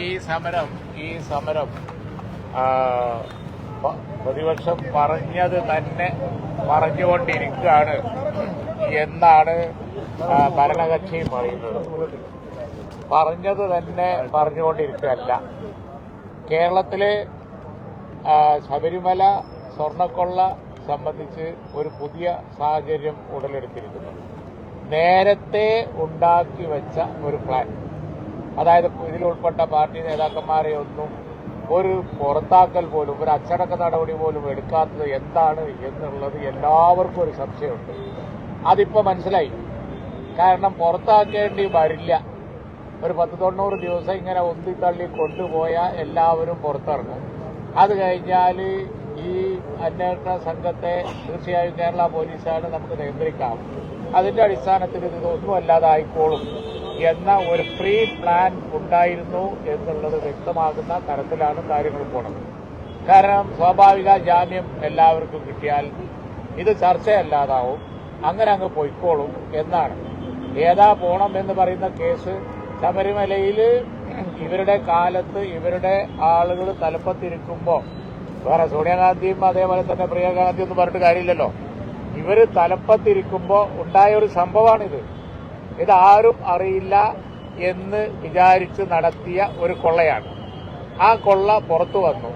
ഈ സമരം ഈ സമരം പ്രതിപക്ഷം പറഞ്ഞത് തന്നെ പറഞ്ഞുകൊണ്ടിരിക്കുകയാണ് എന്നാണ് ഭരണകക്ഷി പറയുന്നത്. പറഞ്ഞത് തന്നെ പറഞ്ഞുകൊണ്ടിരിക്കുകയല്ല. കേരളത്തിലെ ശബരിമല സ്വർണക്കൊള്ള സംബന്ധിച്ച് ഒരു പുതിയ സാഹചര്യം ഉടലെടുത്തിരിക്കുന്നു. നേരത്തെ ഉണ്ടാക്കി വെച്ച ഒരു പ്ലാൻ അതായത് ഇതിൽ ഉൾപ്പെട്ട പാർട്ടി നേതാക്കന്മാരെ ഒന്നും ഒരു പുറത്താക്കൽ പോലും ഒരു അച്ചടക്ക നടപടി പോലും എടുക്കാത്തത് എന്താണ് എന്നുള്ളത് എല്ലാവർക്കും ഒരു സംശയമുണ്ട്. അതിപ്പോ മനസ്സിലായി. കാരണം പുറത്താക്കേണ്ടി വരില്ല. ഒരു പത്ത് തൊണ്ണൂറ് ദിവസം ഇങ്ങനെ ഉന്തിത്തള്ളി കൊണ്ടുപോയാൽ എല്ലാവരും പുറത്തിറങ്ങും. അത് കഴിഞ്ഞാൽ ഈ അന്വേഷണ സംഘത്തെ തീർച്ചയായും കേരള പോലീസാണ് നമുക്ക് നിയന്ത്രിക്കാം. അതിന്റെ അടിസ്ഥാനത്തിൽ ഇതൊന്നും അല്ലാതായിക്കോളും എന്ന ഒരു പ്രീ പ്ലാൻ ഉണ്ടായിരുന്നു എന്നുള്ളത് വ്യക്തമാകുന്ന തരത്തിലാണ് കാര്യങ്ങൾ പോണത്. കാരണം സ്വാഭാവിക ജാമ്യം എല്ലാവർക്കും കിട്ടിയാൽ ഇത് ചർച്ചയല്ലാതാവും അങ്ങനെ അങ്ങ് പൊയ്ക്കോളും എന്നാണ്. ഏതാ പോണം എന്ന് പറയുന്ന കേസ് ശബരിമലയിൽ ഇവരുടെ കാലത്ത് ഇവരുടെ ആളുകൾ തലപ്പത്തിരിക്കുമ്പോൾ വേറെ സോണിയാഗാന്ധിയും അതേപോലെ തന്നെ പ്രിയങ്കാഗാന്ധി ഒന്നും പറഞ്ഞിട്ട് കാര്യമില്ലല്ലോ. ഇവർ തലപ്പത്തിരിക്കുമ്പോൾ ഉണ്ടായ ഒരു സംഭവമാണിത് ഇത് ആരും അറിയില്ല എന്ന് വിചാരിച്ച് നടത്തിയ ഒരു കൊള്ളയാണ്. ആ കൊള്ള പുറത്തു വന്നു.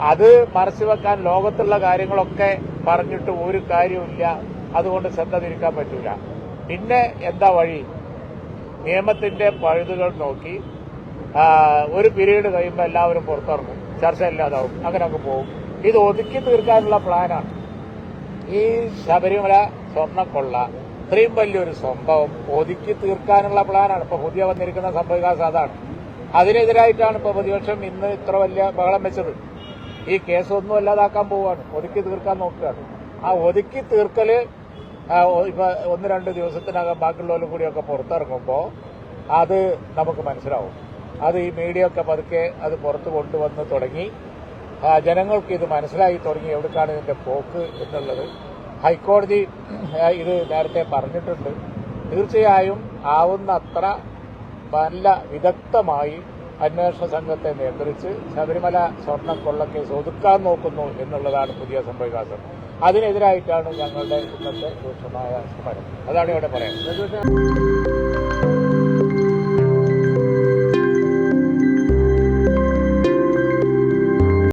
അത് മറച്ചു വെക്കാൻ ലോകത്തുള്ള കാര്യങ്ങളൊക്കെ പറഞ്ഞിട്ട് ഒരു കാര്യമില്ല അതുകൊണ്ട് ശ്രദ്ധ തിരിക്കാൻ പറ്റൂല. പിന്നെ എന്താ വഴി? നിയമത്തിന്റെ പഴുതുകൾ നോക്കി. ഒരു പീരീഡ് കഴിയുമ്പോൾ എല്ലാവരും പുറത്തിറങ്ങും. ചർച്ച ഇല്ലാതാവും. അങ്ങനെ അങ്ങ് പോകും. ഇത് ഒതുക്കി തീർക്കാനുള്ള പ്ലാനാണ്. ഈ ശബരിമല സ്വർണക്കൊള്ള ഇത്രയും വലിയൊരു സംഭവം ഒതുക്കി തീർക്കാനുള്ള പ്ലാനാണ്. ഇപ്പൊ പുതിയ വന്നിരിക്കുന്ന സംഭവവികാസം അതാണ്. അതിനെതിരായിട്ടാണ് ഇപ്പൊ പ്രതിപക്ഷം ഇന്ന് ഇത്ര വലിയ ബഹളം വെച്ചത്. ഈ കേസ് ഒന്നും അല്ലാതാക്കാൻ പോവുകയാണ്. ഒതുക്കി തീർക്കാൻ നോക്കുകയാണ്. ആ ഒതുക്കി തീർക്കൽ ഇപ്പൊ ഒന്ന് രണ്ട് ദിവസത്തിനകം ബാക്കിയുള്ളവരും കൂടിയൊക്കെ പുറത്തിറങ്ങുമ്പോൾ അത് നമുക്ക് മനസ്സിലാവും. അത് ഈ മീഡിയ ഒക്കെ പതുക്കെ അത് പുറത്ത് കൊണ്ടുവന്ന് തുടങ്ങി. ജനങ്ങൾക്ക് ഇത് മനസ്സിലായി തുടങ്ങി. എവിടേക്കാണ് ഇതിന്റെ പോക്ക് എന്നുള്ളത് ഹൈക്കോടതി ഇത് നേരത്തെ പറഞ്ഞിട്ടുണ്ട്. തീർച്ചയായും ആവുന്നത്ര നല്ല വിദഗ്ധമായി അന്വേഷണ സംഘത്തെ നിയന്ത്രിച്ച് ശബരിമല സ്വർണക്കൊള്ളക്കേസ് ഒതുക്കാൻ നോക്കുന്നു എന്നുള്ളതാണ് പുതിയ സംഭവവികാസം. അതിനെതിരായിട്ടാണ് ഞങ്ങളുടെ ഇന്നത്തെ രൂക്ഷമായ സമരം. അതാണ് ഇവിടെ പറയുന്നത്